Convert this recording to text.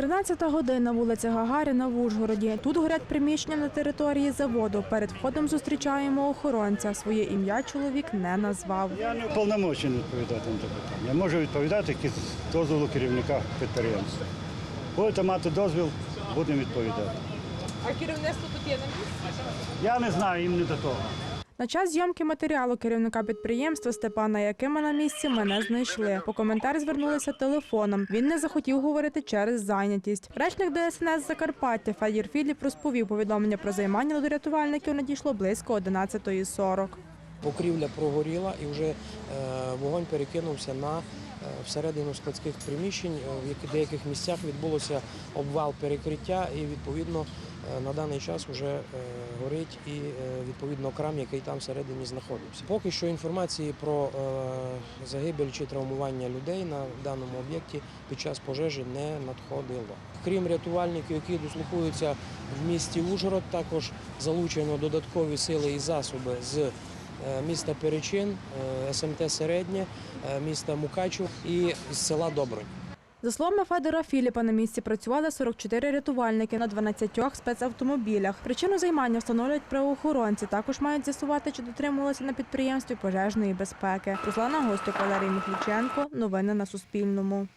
13 година, вулиця Гагаріна в Ужгороді. Тут горять приміщення на території заводу. Перед входом зустрічаємо охоронця. Своє ім'я чоловік не назвав. Я не уповномочений відповідати на це питання. Я можу відповідати тільки з дозволу керівника підприємства. Будете мати дозвіл, будемо відповідати. А керівництво тут є на місці? Я не знаю, їм не до того. На час зйомки матеріалу керівника підприємства Степана Якима на місці мене знайшли. По коментар звернулися телефоном. Він не захотів говорити через зайнятість. Речник ДСНС Закарпаття Федір Філіп розповів, повідомлення про займання до рятувальників надійшло близько 11.40. Покрівля прогоріла і вже е, вогонь перекинувся на е, всередину складських приміщень. Е, В деяких місцях відбулося обвал перекриття, і відповідно на даний час вже горить і відповідно крам, який там всередині знаходився. Поки що інформації про загибель чи травмування людей на даному об'єкті під час пожежі не надходило. Крім рятувальників, які дослухаються в місті Ужгород, також залучено додаткові сили і засоби з міста Перечин, е, СМТ Середнє, е, міста Мукачів і села Добронь. За словами Федора Філіпа, на місці працювали 44 рятувальники на 12 спецавтомобілях. Причину займання встановлюють правоохоронці. Також мають з'ясувати, чи дотримувалися на підприємстві пожежної безпеки. Руслана Гостюк, Валерій Міхліченко. Новини на Суспільному.